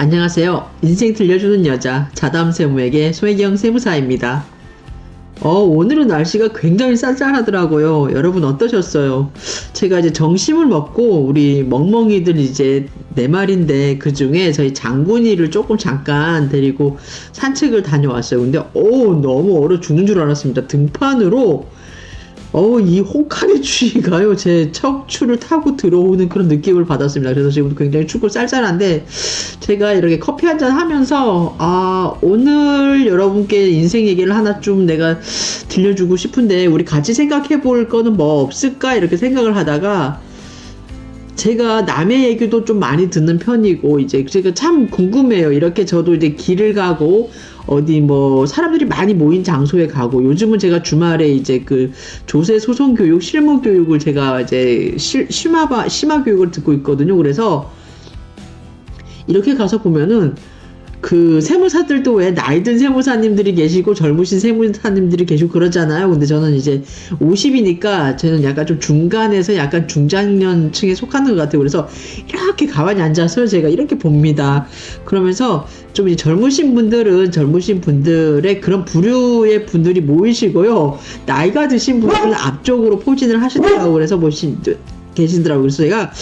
안녕하세요. 인생 들려주는 여자 자담 세무에게 소혜경 세무사입니다. 어, 오늘은 날씨가 굉장히 쌀쌀하더라고요. 여러분 어떠셨어요? 제가 이제 점심을 먹고 우리 멍멍이들 이제 네 마리인데 그 중에 저희 장군이를 조금 잠깐 데리고 산책을 다녀왔어요. 근데 오 너무 얼어 죽는 줄 알았습니다. 등판으로 어, 이 홍카리 추위가요, 제 척추를 타고 들어오는 그런 느낌을 받았습니다. 그래서 지금 굉장히 춥고 쌀쌀한데, 제가 이렇게 커피 한 잔 하면서, 아, 오늘 여러분께 인생 얘기를 하나 좀 내가 들려주고 싶은데, 우리 같이 생각해 볼 거는 뭐 없을까? 이렇게 생각을 하다가, 제가 남의 얘기도 좀 많이 듣는 편이고 이제 제가 참 궁금해요. 이렇게 저도 이제 길을 가고 어디 뭐 사람들이 많이 모인 장소에 가고 요즘은 제가 주말에 이제 그 조세 소송 교육 실무 교육을 제가 이제 실, 심화 심화 교육을 듣고 있거든요. 그래서 이렇게 가서 보면은 그 세무사들도 왜 나이 든 세무사님들이 계시고 젊으신 세무사님들이 계시고 그러잖아요. 근데 저는 이제 50이니까 저는 약간 좀 중간에서 약간 중장년층에 속하는 것 같아요. 그래서 이렇게 가만히 앉아서 제가 이렇게 봅니다. 그러면서 좀 이제 젊으신 분들은 젊으신 분들의 그런 부류의 분들이 모이시고요. 나이가 드신 분들은 앞쪽으로 포진을 하시더라고요. 그래서 보신 계시더라고요. 그래서 제가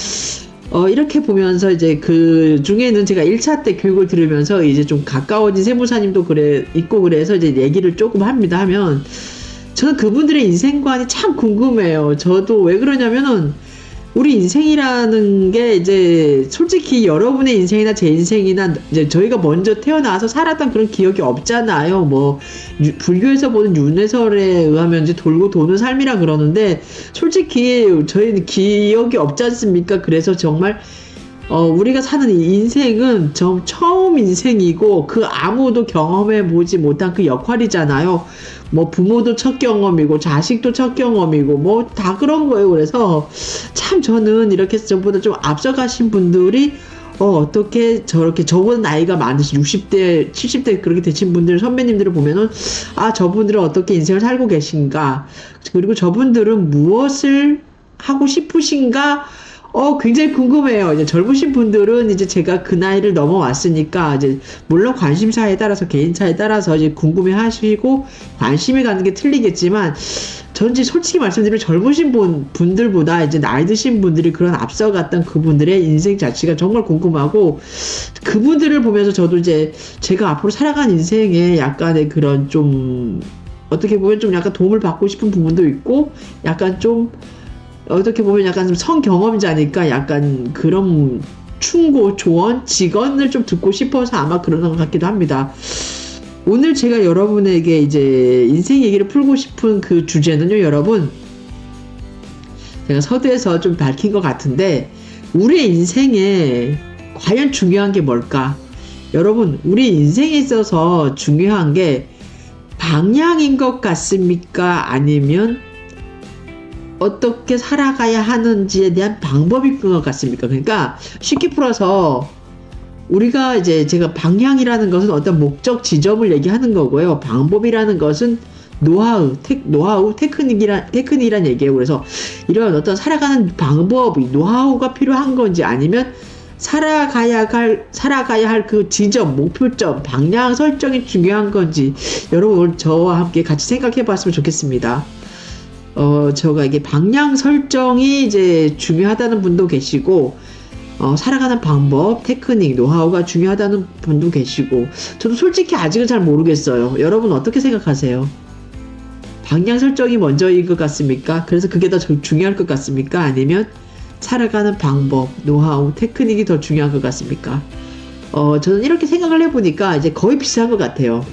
어, 이렇게 보면서 이제 그 중에는 제가 1차 때 교육을 들으면서 이제 좀 가까워진 세무사님도 그래, 있고 그래서 이제 얘기를 조금 합니다 하면 저는 그분들의 인생관이 참 궁금해요. 저도 왜 그러냐면은 우리 인생이라는 게 이제 솔직히 여러분의 인생이나 제 인생이나 이제 저희가 먼저 태어나서 살았던 그런 기억이 없잖아요. 뭐 유, 불교에서 보는 윤회설에 의하면 이제 돌고 도는 삶이라 그러는데 솔직히 저희는 기억이 없지 않습니까? 그래서 정말 어, 우리가 사는 이 인생은 좀 처음 인생이고 그 아무도 경험해 보지 못한 그 역할이잖아요. 뭐 부모도 첫 경험이고 자식도 첫 경험이고 뭐 다 그런 거예요. 그래서 참 저는 이렇게 저보다 좀 앞서가신 분들이 어, 어떻게 저렇게 저보다 나이가 많으신 60대, 70대 그렇게 되신 분들, 선배님들을 보면은, 아, 저분들은 어떻게 인생을 살고 계신가. 그리고 저분들은 무엇을 하고 싶으신가. 어, 굉장히 궁금해요. 이제 젊으신 분들은 이제 제가 그 나이를 넘어왔으니까 이제 물론 관심사에 따라서 개인차에 따라서 이제 궁금해 하시고 관심이 가는 게 틀리겠지만 전 이제 솔직히 말씀드리면 젊으신 분, 분들보다 이제 나이 드신 분들이 그런 앞서갔던 그분들의 인생 자체가 정말 궁금하고 그분들을 보면서 저도 이제 제가 앞으로 살아간 인생에 약간의 그런 좀 어떻게 보면 좀 약간 도움을 받고 싶은 부분도 있고 약간 좀 어떻게 보면 약간 좀 성경험자니까 약간 그런 충고, 조언, 직언을 좀 듣고 싶어서 아마 그런 것 같기도 합니다. 오늘 제가 여러분에게 이제 인생 얘기를 풀고 싶은 그 주제는요, 여러분. 제가 서두에서 좀 밝힌 것 같은데, 우리의 인생에 과연 중요한 게 뭘까? 여러분, 우리 인생에 있어서 중요한 게 방향인 것 같습니까? 아니면 어떻게 살아가야 하는지에 대한 방법일 것 같습니까? 그러니까 쉽게 풀어서 우리가 이제 제가 방향이라는 것은 어떤 목적 지점을 얘기하는 거고요. 방법이라는 것은 노하우, 테, 노하우, 테크닉이란, 테크닉이란 얘기예요. 그래서 이런 어떤 살아가는 방법, 노하우가 필요한 건지 아니면 살아가야 할, 살아가야 할 그 지점, 목표점, 방향 설정이 중요한 건지 여러분 저와 함께 같이 생각해 봤으면 좋겠습니다. 어, 저가 이게 방향 설정이 이제 중요하다는 분도 계시고, 어, 살아가는 방법, 테크닉, 노하우가 중요하다는 분도 계시고, 저도 솔직히 아직은 잘 모르겠어요. 여러분 어떻게 생각하세요? 방향 설정이 먼저인 것 같습니까? 그래서 그게 더 중요할 것 같습니까? 아니면 살아가는 방법, 노하우, 테크닉이 더 중요한 것 같습니까? 어, 저는 이렇게 생각을 해보니까 이제 거의 비슷한 것 같아요.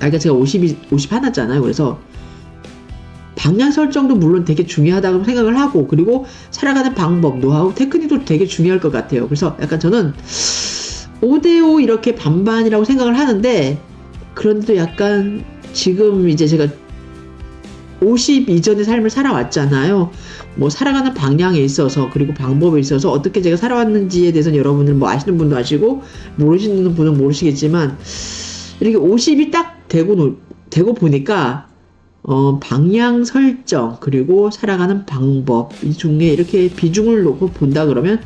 아까 제가 50이, 50 하나잖아요. 그래서 방향 설정도 물론 되게 중요하다고 생각을 하고 그리고 살아가는 방법, 노하우, 테크닉도 되게 중요할 것 같아요. 그래서 약간 저는 5대5 이렇게 반반이라고 생각을 하는데 그런데도 약간 지금 이제 제가 50 이전의 삶을 살아왔잖아요. 뭐 살아가는 방향에 있어서 그리고 방법에 있어서 어떻게 제가 살아왔는지에 대해서는 여러분들 뭐 아시는 분도 아시고 모르시는 분은 모르시겠지만 이렇게 50이 딱 되고 되고 보니까 어, 방향 설정, 그리고 살아가는 방법, 이 중에 이렇게 비중을 놓고 본다 그러면,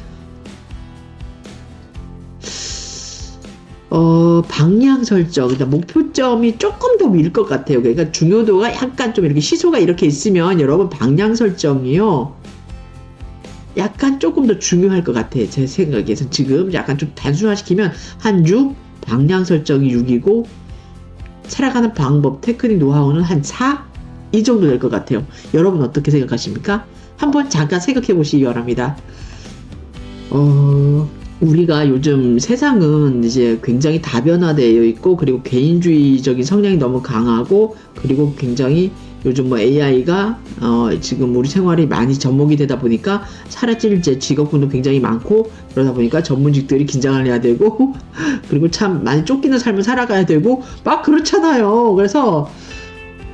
어, 방향 설정, 그러니까 목표점이 조금 더 밀 것 같아요. 그러니까 중요도가 약간 좀 이렇게 시소가 이렇게 있으면 여러분 방향 설정이요. 약간 조금 더 중요할 것 같아요. 제 생각에서 지금 약간 좀 단순화시키면 한 6, 방향 설정이 6이고 살아가는 방법, 테크닉 노하우는 한 4? 이 정도 될 것 같아요. 여러분 어떻게 생각하십니까? 한번 잠깐 생각해 보시기 바랍니다. 어, 우리가 요즘 세상은 이제 굉장히 다변화되어 있고, 그리고 개인주의적인 성향이 너무 강하고, 그리고 굉장히 요즘 뭐 AI가, 어, 지금 우리 생활이 많이 접목이 되다 보니까 사라질 이제 직업군도 굉장히 많고, 그러다 보니까 전문직들이 긴장을 해야 되고, 그리고 참 많이 쫓기는 삶을 살아가야 되고, 막 그렇잖아요. 그래서,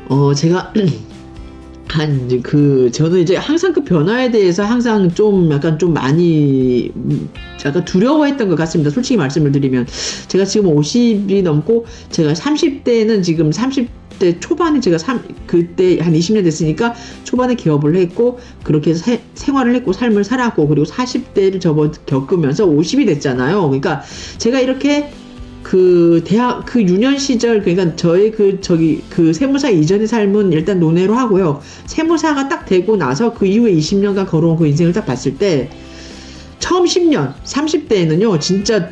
어, 제가, 한, 그, 저는 이제 항상 그 변화에 대해서 항상 좀 약간 좀 많이, 음, 약간 두려워했던 것 같습니다. 솔직히 말씀을 드리면. 제가 지금 50이 넘고, 제가 30대는 지금 30대 초반에 제가 삼, 그때 한 20년 됐으니까 초반에 기업을 했고, 그렇게 세- 생활을 했고, 삶을 살았고, 그리고 40대를 접어 겪으면서 50이 됐잖아요. 그러니까 제가 이렇게 그 대학 그 유년 시절 그러니까 저의 그 저기 그 세무사 이전의 삶은 일단 논외로 하고요. 세무사가 딱 되고 나서 그 이후에 20년간 걸어온 그 인생을 딱 봤을 때 처음 10년 30대에는요 진짜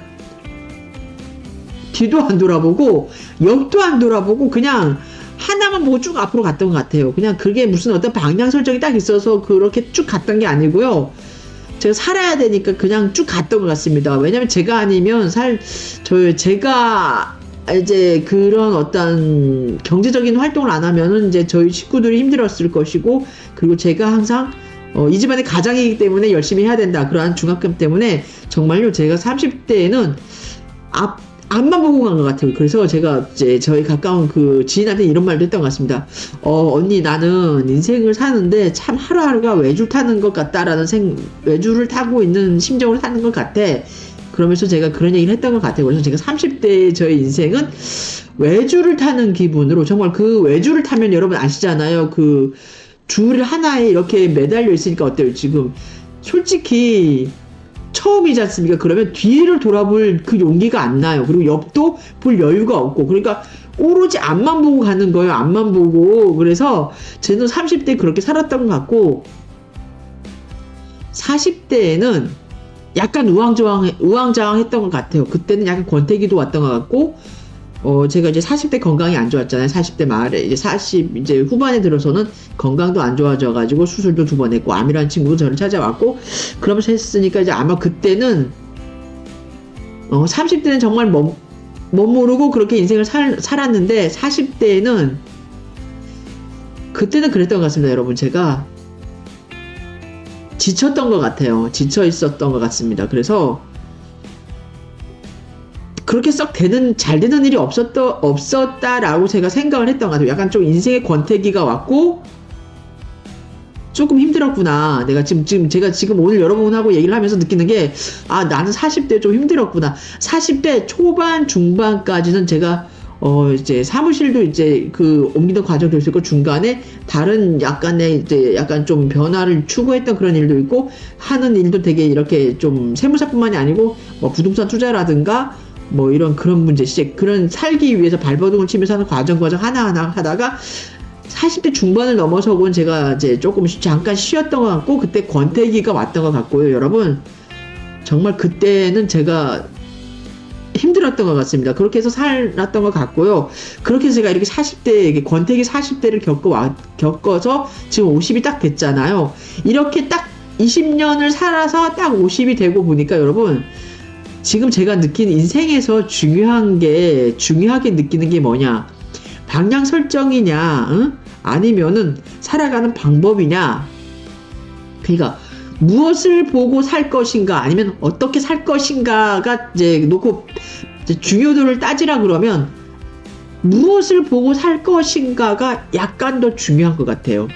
뒤도 안 돌아보고 옆도 안 돌아보고 그냥 하나만 보고 쭉 앞으로 갔던 것 같아요. 그냥 그게 무슨 어떤 방향 설정이 딱 있어서 그렇게 쭉 갔던 게 아니고요. 제가 살아야 되니까 그냥 쭉 갔던 것 같습니다. 왜냐면 제가 아니면 살, 저, 제가 이제 그런 어떤 경제적인 활동을 안 하면은 이제 저희 식구들이 힘들었을 것이고, 그리고 제가 항상 어, 이 집안의 가장이기 때문에 열심히 해야 된다. 그러한 중압감 때문에 정말요, 제가 30대에는 앞, 앞만 보고 간 것 같아요. 그래서 제가 이제 저희 가까운 그 지인한테 이런 말도 했던 것 같습니다. 어, 언니 나는 인생을 사는데 참 하루하루가 외줄 타는 것 같다라는 생, 외줄을 타고 있는 심정을 사는 것 같아. 그러면서 제가 그런 얘기를 했던 것 같아요. 그래서 제가 30대의 저의 인생은 외줄을 타는 기분으로 정말 그 외줄을 타면 여러분 아시잖아요. 그 줄 하나에 이렇게 매달려 있으니까 어때요? 지금 솔직히 처음이지 않습니까? 그러면 뒤를 돌아볼 그 용기가 안 나요. 그리고 옆도 볼 여유가 없고. 그러니까 오로지 앞만 보고 가는 거예요. 앞만 보고. 그래서 저는 30대 그렇게 살았던 것 같고, 40대에는 약간 우왕좌왕, 우왕좌왕 했던 것 같아요. 그때는 약간 권태기도 왔던 것 같고, 어, 제가 이제 40대 건강이 안 좋았잖아요. 40대 말에. 이제 40, 이제 후반에 들어서는 건강도 안 좋아져 가지고 수술도 두 번 했고, 암이라는 친구도 저를 찾아왔고, 그러면서 했으니까 이제 아마 그때는, 어, 30대는 정말 못, 못 모르고 그렇게 인생을 살, 살았는데, 40대에는, 그때는 그랬던 것 같습니다, 여러분. 제가 지쳤던 것 같아요. 지쳐 있었던 것 같습니다. 그래서, 그렇게 썩 되는 잘 되는 일이 없었다 없었다라고 제가 생각을 했던 것 같아요. 약간 좀 인생의 권태기가 왔고 조금 힘들었구나. 내가 지금 지금 제가 지금 오늘 여러분하고 얘기를 하면서 느끼는 게 아 나는 40대 좀 힘들었구나. 40대 초반 중반까지는 제가 어 이제 사무실도 이제 그 옮기는 과정도 있었고 중간에 다른 약간의 이제 약간 좀 변화를 추구했던 그런 일도 있고 하는 일도 되게 이렇게 좀 세무사뿐만이 아니고 뭐 부동산 투자라든가 뭐 이런 그런 문제 시작 그런 살기 위해서 발버둥을 치면서 하는 과정 과정 하나하나 하다가 40대 중반을 넘어서곤 제가 이제 조금 쉬- 잠깐 쉬었던 것 같고 그때 권태기가 왔던 것 같고요 여러분 정말 그때는 제가 힘들었던 것 같습니다. 그렇게 해서 살았던 것 같고요. 그렇게 제가 이렇게 40대, 권태기 40대를 겪어 와, 겪어서 지금 50이 딱 됐잖아요. 이렇게 딱 20년을 살아서 딱 50이 되고 보니까 여러분, 지금 제가 느낀 인생에서 중요한 게, 중요하게 느끼는 게 뭐냐. 방향 설정이냐, 응? 아니면은 살아가는 방법이냐. 그러니까, 무엇을 보고 살 것인가, 아니면 어떻게 살 것인가가 이제 놓고 이제 중요도를 따지라 그러면, 무엇을 보고 살 것인가가 약간 더 중요한 것 같아요.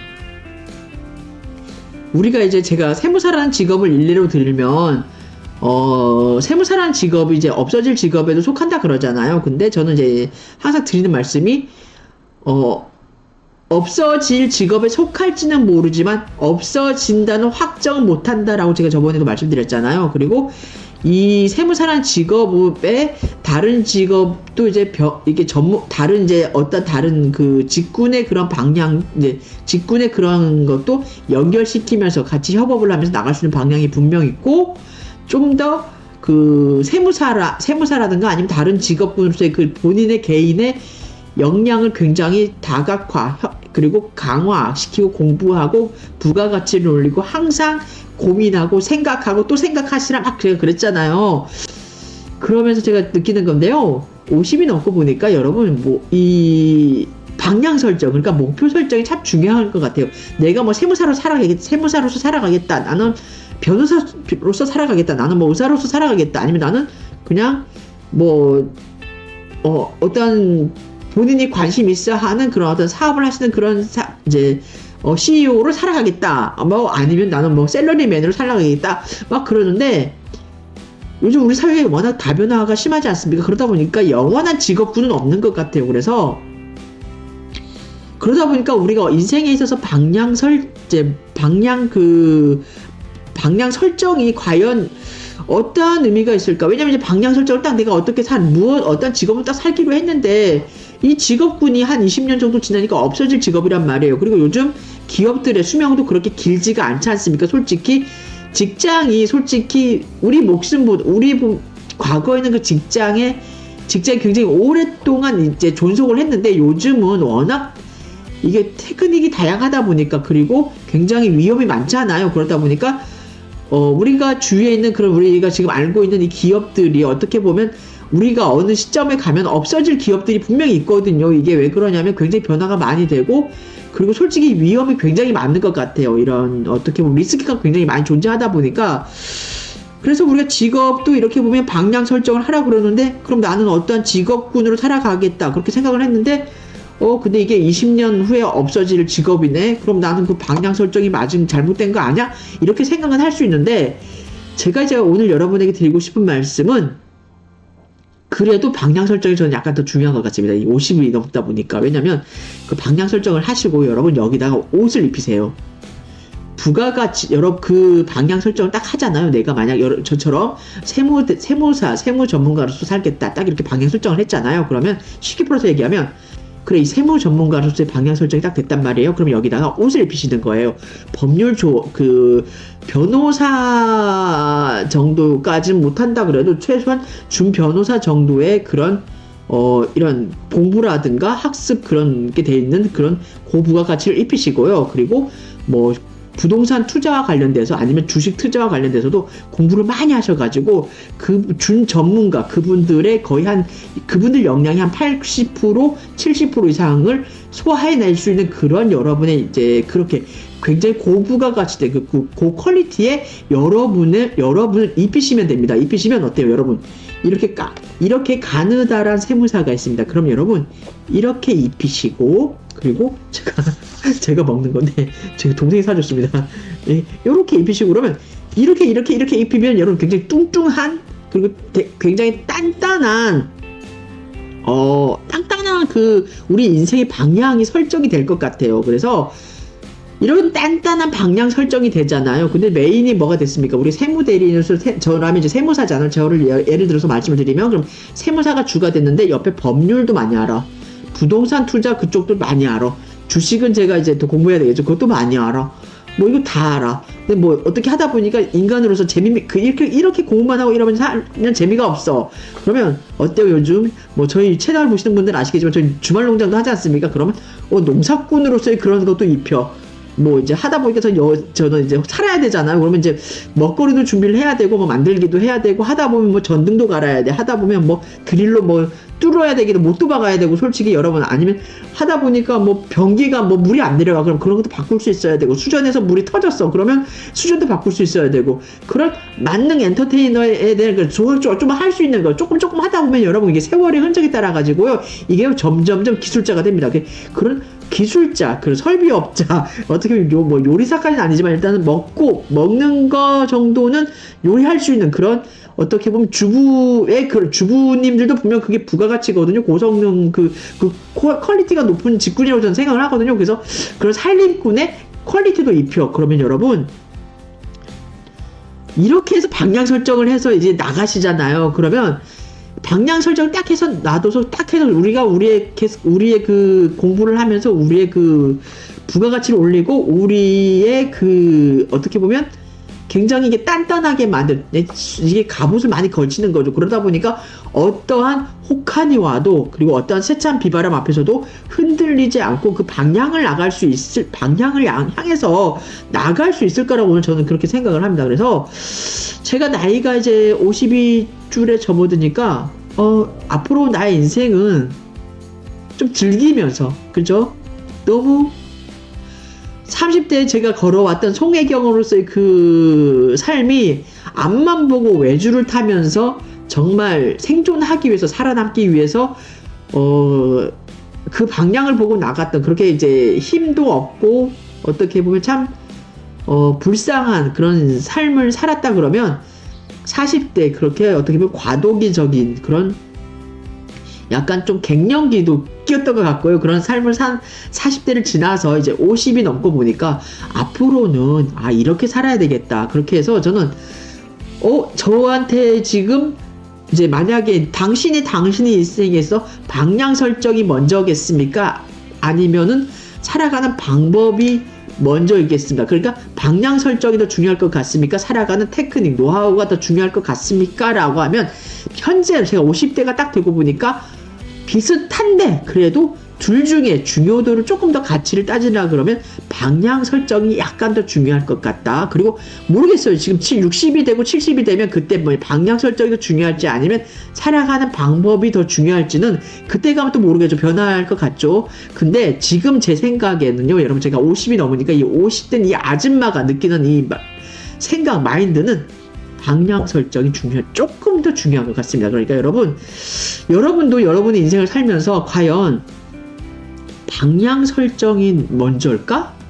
우리가 이제 제가 세무사라는 직업을 일례로 들면, 어, 세무사라는 직업이 이제 없어질 직업에도 속한다 그러잖아요. 근데 저는 이제 항상 드리는 말씀이, 어, 없어질 직업에 속할지는 모르지만, 없어진다는 확정 못 한다라고 제가 저번에도 말씀드렸잖아요. 그리고 이 세무사라는 직업의 다른 직업도 이제 벼, 이게 전문 다른 이제 어떤 다른 그 직군의 그런 방향 이제 직군의 그런 것도 연결시키면서 같이 협업을 하면서 나갈 수 있는 방향이 분명 있고 좀더 그 세무사라 세무사라든가 아니면 다른 직업군으로서의 그 본인의 개인의 역량을 굉장히 다각화 혀- 그리고 강화시키고 공부하고 부가가치를 올리고 항상 고민하고 생각하고 또 생각하시라 막 제가 그랬잖아요. 그러면서 제가 느끼는 건데요. 50이 넘고 보니까 여러분 뭐 이 방향 설정 그러니까 목표 설정이 참 중요한 것 같아요. 내가 뭐 세무사로 살아가겠다, 세무사로서 살아가겠다. 나는 변호사로서 살아가겠다. 나는 뭐 의사로서 살아가겠다. 아니면 나는 그냥 뭐 어, 어떤 본인이 관심 있어 하는 그런 어떤 사업을 하시는 그런 사, 이제 어, CEO로 살아가겠다. 뭐 아니면 나는 뭐 셀러리맨으로 살아가겠다. 막 그러는데 요즘 우리 사회에 워낙 다변화가 심하지 않습니까? 그러다 보니까 영원한 직업군은 없는 것 같아요. 그래서 그러다 보니까 우리가 인생에 있어서 방향 설, 이제 방향 그 방향 설정이 과연 어떠한 의미가 있을까? 왜냐면 이제 방향 설정을 딱 내가 어떻게 산, 무엇, 어떤 직업을 딱 살기로 했는데, 이 직업군이 한 20년 정도 지나니까 없어질 직업이란 말이에요. 그리고 요즘 기업들의 수명도 그렇게 길지가 않지 않습니까? 솔직히, 직장이 솔직히, 우리 목숨보다, 우리 보- 과거에는 그 직장에, 직장이 굉장히 오랫동안 이제 존속을 했는데, 요즘은 워낙 이게 테크닉이 다양하다 보니까, 그리고 굉장히 위험이 많잖아요. 그러다 보니까, 어, 우리가 주위에 있는 그런 우리가 지금 알고 있는 이 기업들이 어떻게 보면 우리가 어느 시점에 가면 없어질 기업들이 분명히 있거든요. 이게 왜 그러냐면 굉장히 변화가 많이 되고 그리고 솔직히 위험이 굉장히 많은 것 같아요. 이런 어떻게 보면 리스크가 굉장히 많이 존재하다 보니까 그래서 우리가 직업도 이렇게 보면 방향 설정을 하라 그러는데 그럼 나는 어떠한 직업군으로 살아가겠다 그렇게 생각을 했는데 어 근데 이게 20년 후에 없어질 직업이네 그럼 나는 그 방향 설정이 맞은 잘못된 거 아니야 이렇게 생각은 할 수 있는데 제가 이제 오늘 여러분에게 드리고 싶은 말씀은 그래도 방향 설정이 저는 약간 더 중요한 것 같습니다. 이 50이 넘다 보니까 왜냐면 그 방향 설정을 하시고 여러분 여기다가 옷을 입히세요. 부가가치 여러분 그 방향 설정을 딱 하잖아요. 내가 만약 여러, 저처럼 세무 세무사 세무 전문가로서 살겠다 딱 이렇게 방향 설정을 했잖아요. 그러면 쉽게 풀어서 얘기하면 그래 이 세무 전문가로서의 방향 설정이 딱 됐단 말이에요. 그럼 여기다가 옷을 입히시는 거예요. 법률 조그 변호사 정도까지는 못한다 그래도 최소한 준 변호사 정도의 그런 어 이런 공부라든가 학습 그런 게 돼 있는 그런 고부가 가치를 입히시고요. 그리고 뭐 부동산 투자와 관련돼서 아니면 주식 투자와 관련돼서도 공부를 많이 하셔가지고 그 준 전문가 그분들의 거의 한 그분들 역량이 한 80% 70% 이상을 소화해낼 수 있는 그런 여러분의 이제 그렇게 굉장히 고부가 가치대 그 고- 고퀄리티의 여러분을 여러분을 입히시면 됩니다. 입히시면 어때요, 여러분? 이렇게 까 이렇게 가느다란 세무사가 있습니다. 그럼 여러분 이렇게 입히시고 그리고 제가 제가 먹는 건데 제 동생이 사줬습니다. 예, 이렇게 입히시고 그러면 이렇게 이렇게 이렇게 입히면 여러분 굉장히 뚱뚱한 그리고 되- 굉장히 단단한 어 단단한 그 우리 인생의 방향이 설정이 될 것 같아요. 그래서 이런 단단한 방향 설정이 되잖아요. 근데 메인이 뭐가 됐습니까? 우리 세무 대리인으로서 세- 저라면 이제 세무사잖아요. 저를 예- 예를 들어서 말씀을 드리면 그럼 세무사가 주가 됐는데 옆에 법률도 많이 알아. 부동산 투자 그쪽도 많이 알아. 주식은 제가 이제 더 공부해야 되겠죠. 그것도 많이 알아. 뭐 이거 다 알아. 근데 뭐 어떻게 하다 보니까 인간으로서 재미 그 이렇게 이렇게 공부만 하고 이러면 살면 재미가 없어. 그러면 어때요 요즘 뭐 저희 채널 보시는 분들 아시겠지만 저희 주말 농장도 하지 않습니까? 그러면 어 농사꾼으로서의 그런 것도 입혀. 뭐 이제 하다 보니까 저 여, 저는 이제 살아야 되잖아요. 그러면 이제 먹거리도 준비를 해야 되고 뭐 만들기도 해야 되고 하다 보면 뭐 전등도 갈아야 돼. 하다 보면 뭐 드릴로 뭐 뚫어야 되기도 못도 박아야 되고 솔직히 여러분 아니면 하다 보니까 뭐 변기가 뭐 물이 안 내려가 그럼 그런 것도 바꿀 수 있어야 되고 수전에서 물이 터졌어 그러면 수전도 바꿀 수 있어야 되고 그런 만능 엔터테이너에 대한 그 좀할 수 있는 거 조금 조금 하다 보면 여러분 이게 세월의 흔적에 따라 가지고요 이게 점점점 기술자가 됩니다 그- 그런 기술자, 그 설비업자, 어떻게 보면 요, 뭐 요리사까지는 아니지만 일단은 먹고 먹는 거 정도는 요리할 수 있는 그런 어떻게 보면 주부의 그 주부님들도 분명 그게 부가가치거든요. 고성능 그, 그 퀄- 퀄리티가 높은 직군이라고 저는 생각을 하거든요. 그래서 그런 살림꾼의 퀄리티도 입혀. 그러면 여러분 이렇게 해서 방향 설정을 해서 이제 나가시잖아요. 그러면 방향 설정을 딱 해서 놔둬서 딱 해서 우리가 우리의 우리의 그 공부를 하면서 우리의 그 부가가치를 올리고 우리의 그 어떻게 보면 굉장히 이게 단단하게 만든 네, 이게 갑옷을 많이 걸치는 거죠. 그러다 보니까 어떠한 혹한이 와도 그리고 어떠한 세찬 비바람 앞에서도 흔들리지 않고 그 방향을 나갈 수 있을 방향을 향- 향해서 나갈 수 있을 거라고 저는 그렇게 생각을 합니다. 그래서 제가 나이가 이제 52줄에 접어드니까 어 앞으로 나의 인생은 좀 즐기면서 그죠? 너무 30대에 제가 걸어왔던 송혜경으로서의 그 삶이 앞만 보고 외주를 타면서 정말 생존하기 위해서 살아남기 위해서 어 그 방향을 보고 나갔던 그렇게 이제 힘도 없고 어떻게 보면 참 어, 불쌍한 그런 삶을 살았다 그러면 40대 그렇게 어떻게 보면 과도기적인 그런 약간 좀 갱년기도 끼었던 것 같고요. 그런 삶을 산 40대를 지나서 이제 50이 넘고 보니까 앞으로는 아 이렇게 살아야 되겠다. 그렇게 해서 저는 어 저한테 지금 이제 만약에 당신이 당신의 인생에서 방향 설정이 먼저겠습니까? 아니면은 살아가는 방법이 먼저이겠습니까? 그러니까 방향 설정이 더 중요할 것 같습니까? 살아가는 테크닉, 노하우가 더 중요할 것 같습니까? 라고 하면 현재 제가 50대가 딱 되고 보니까 비슷한데 그래도 둘 중에 중요도를 조금 더 가치를 따지라 그러면 방향 설정이 약간 더 중요할 것 같다. 그리고 모르겠어요. 지금 7, 60이 되고 70이 되면 그때 뭐 방향 설정이 더 중요할지 아니면 살아가는 방법이 더 중요할지는 그때 가면 또 모르겠죠. 변화할 것 같죠. 근데 지금 제 생각에는요. 여러분 제가 50이 넘으니까 이 50된 이 아줌마가 느끼는 이 마- 생각, 마인드는 방향 설정이 중요, 조금 더 중요한 것 같습니다. 그러니까 여러분, 여러분도 여러분의 인생을 살면서 과연 방향 설정이 먼저일까?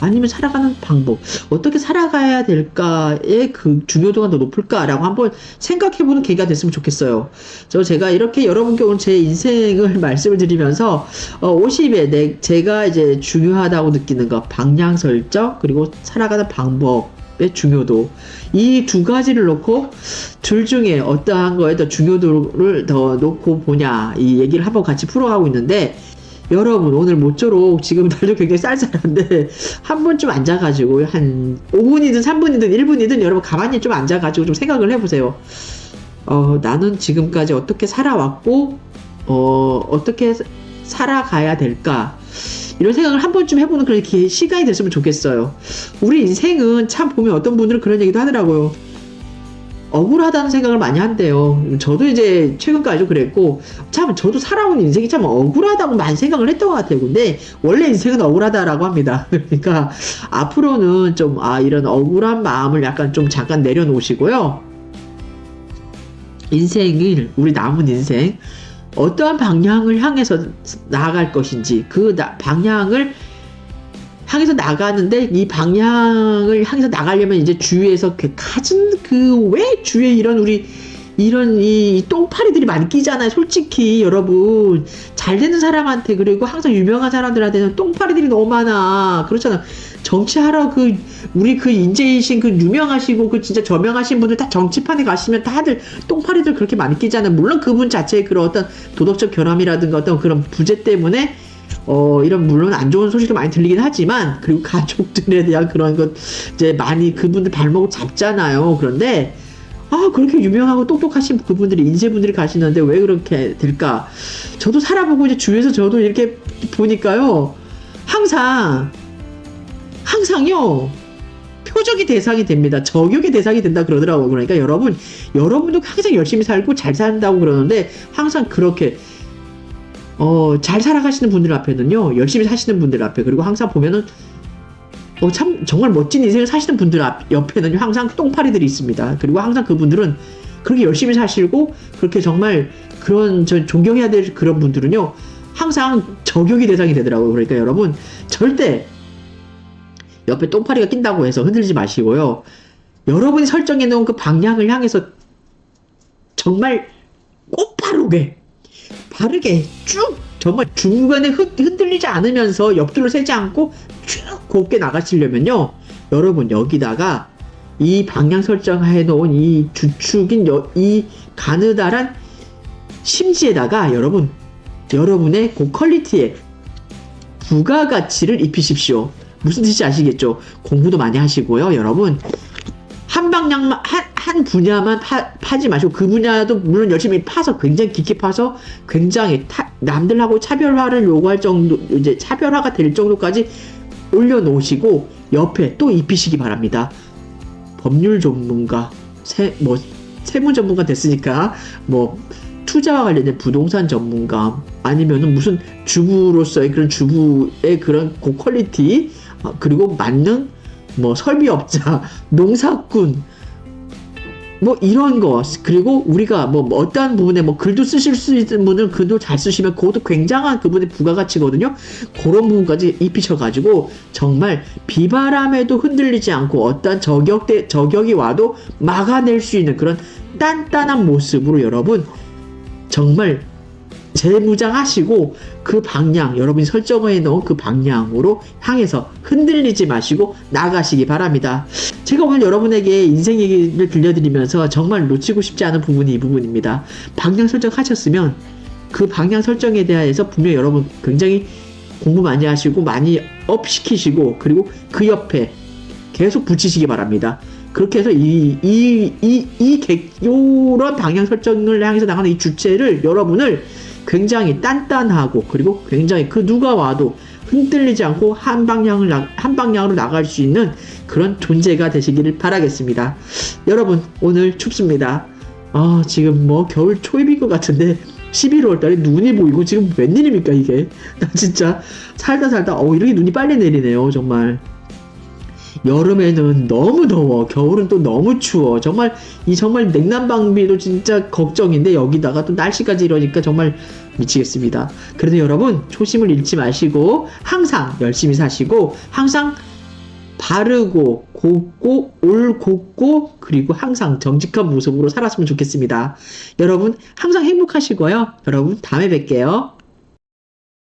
아니면 살아가는 방법, 어떻게 살아가야 될까의 그 중요도가 더 높을까라고 한번 생각해보는 계기가 됐으면 좋겠어요. 저 제가 이렇게 여러분께 오늘 제 인생을 말씀을 드리면서 어, 50에 내, 제가 이제 중요하다고 느끼는 것, 방향 설정, 그리고 살아가는 방법 의 중요도. 이 두 가지를 놓고 둘 중에 어떠한 거에 더 중요도를 더 놓고 보냐, 이 얘기를 한번 같이 풀어가고 있는데, 여러분 오늘 모쪼록 지금 날도 굉장히 쌀쌀한데 한 번쯤 앉아가지고 한 5분이든 3분이든 1분이든 여러분 가만히 좀 앉아가지고 좀 생각을 해보세요. 어 나는 지금까지 어떻게 살아왔고 어 어떻게 사- 살아가야 될까 이런 생각을 한 번쯤 해보는 그런 기회, 시간이 됐으면 좋겠어요. 우리 인생은 참 보면 어떤 분들은 그런 얘기도 하더라고요. 억울하다는 생각을 많이 한대요. 저도 이제 최근까지도 그랬고, 참, 저도 살아온 인생이 참 억울하다고 많이 생각을 했던 것 같아요. 근데, 원래 인생은 억울하다라고 합니다. 그러니까, 앞으로는 좀, 아, 이런 억울한 마음을 약간 좀 잠깐 내려놓으시고요. 인생을, 우리 남은 인생, 어떠한 방향을 향해서 나아갈 것인지, 그 나- 방향을 향해서 나가는데 이 방향을 향해서 나가려면 이제 주위에서 그 가진 그 왜 주위에 이런 우리 이런 이 똥파리들이 많이 끼잖아요. 솔직히 여러분 잘 되는 사람한테 그리고 항상 유명한 사람들한테는 똥파리들이 너무 많아. 그렇잖아. 정치하러 그 우리 그 인재이신 그 유명하시고 그 진짜 저명하신 분들 다 정치판에 가시면 다들 똥파리들 그렇게 많이 끼잖아요. 물론 그분 자체의 그런 어떤 도덕적 결함이라든가 어떤 그런 부재 때문에 어, 이런 물론 안 좋은 소식도 많이 들리긴 하지만 그리고 가족들에 대한 그런 것 이제 많이 그분들 발목을 잡잖아요. 그런데 아 그렇게 유명하고 똑똑하신 그분들이 인재분들이 가시는데 왜 그렇게 될까? 저도 살아보고 이제 주위에서 저도 이렇게 보니까요. 항상 항상요. 표적이 대상이 됩니다. 저격의 대상이 된다 그러더라고요. 그러니까 여러분, 여러분도 항상 열심히 살고 잘 산다고 그러는데 항상 그렇게 어, 잘 살아가시는 분들 앞에는요, 열심히 사시는 분들 앞에, 그리고 항상 보면은, 어, 참, 정말 멋진 인생을 사시는 분들 앞, 옆에는 항상 똥파리들이 있습니다. 그리고 항상 그분들은 그렇게 열심히 사시고, 그렇게 정말 그런, 저 존경해야 될 그런 분들은요, 항상 저격의 대상이 되더라고요. 그러니까 여러분, 절대 옆에 똥파리가 낀다고 해서 흔들리지 마시고요. 여러분이 설정해 놓은 그 방향을 향해서 정말 꽃바르게 바르게 쭉 정말 중간에 흔- 흔들리지 않으면서 옆줄을 세지 않고 쭉 곱게 나가시려면요 여러분 여기다가 이 방향 설정해 놓은 이 주축인 여- 이 가느다란 심지에다가 여러분 여러분의 고퀄리티의 부가가치를 입히십시오. 무슨 뜻인지 아시겠죠? 공부도 많이 하시고요, 여러분. 한 방향만 한, 한 분야만 파, 파지 마시고 그 분야도 물론 열심히 파서 굉장히 깊게 파서 굉장히 타- 남들하고 차별화를 요구할 정도 이제 차별화가 될 정도까지 올려놓으시고 옆에 또 입히시기 바랍니다. 법률 전문가, 세, 뭐 세무 전문가 됐으니까 뭐 투자와 관련된 부동산 전문가 아니면은 무슨 주부로서의 그런 주부의 그런 고퀄리티 어, 그리고 만능 뭐 설비업자, 농사꾼 뭐 이런 거 그리고 우리가 뭐 어떠한 부분에 뭐 글도 쓰실 수 있는 분은 글도 잘 쓰시면 그것도 굉장한 그분의 부가가치거든요. 그런 부분까지 입히셔가지고 정말 비바람에도 흔들리지 않고 어떠한 저격대 저격이 와도 막아낼 수 있는 그런 단단한 모습으로 여러분 정말 재무장하시고 그 방향 여러분이 설정해 놓은 그 방향으로 향해서 흔들리지 마시고 나가시기 바랍니다. 제가 오늘 여러분에게 인생 얘기를 들려드리면서 정말 놓치고 싶지 않은 부분이 이 부분입니다. 방향 설정하셨으면 그 방향 설정에 대해서 분명 히 여러분 굉장히 공부 많이 하시고 많이 업 시키시고 그리고 그 옆에 계속 붙이시기 바랍니다. 그렇게 해서 이, 이, 이, 이, 개- 요런 방향 설정을 향해서 나가는 이 주체를 여러분을 굉장히 단단하고 그리고 굉장히 그 누가 와도 흔들리지 않고 한 방향을 나, 한 방향으로 나갈 수 있는 그런 존재가 되시기를 바라겠습니다. 여러분 오늘 춥습니다. 아 지금 뭐 겨울 초입인 것 같은데 11월 달에 눈이 보이고 지금 웬일입니까 이게 나 진짜 살다 살다 어 이렇게 눈이 빨리 내리네요 정말 여름에는 너무 더워 겨울은 또 너무 추워. 정말 이 정말 냉난방비도 진짜 걱정인데 여기다가 또 날씨까지 이러니까 정말 미치겠습니다. 그래도 여러분 초심을 잃지 마시고 항상 열심히 사시고 항상 바르고 곱고 올곧고 그리고 항상 정직한 모습으로 살았으면 좋겠습니다. 여러분 항상 행복하시고요. 여러분 다음에 뵐게요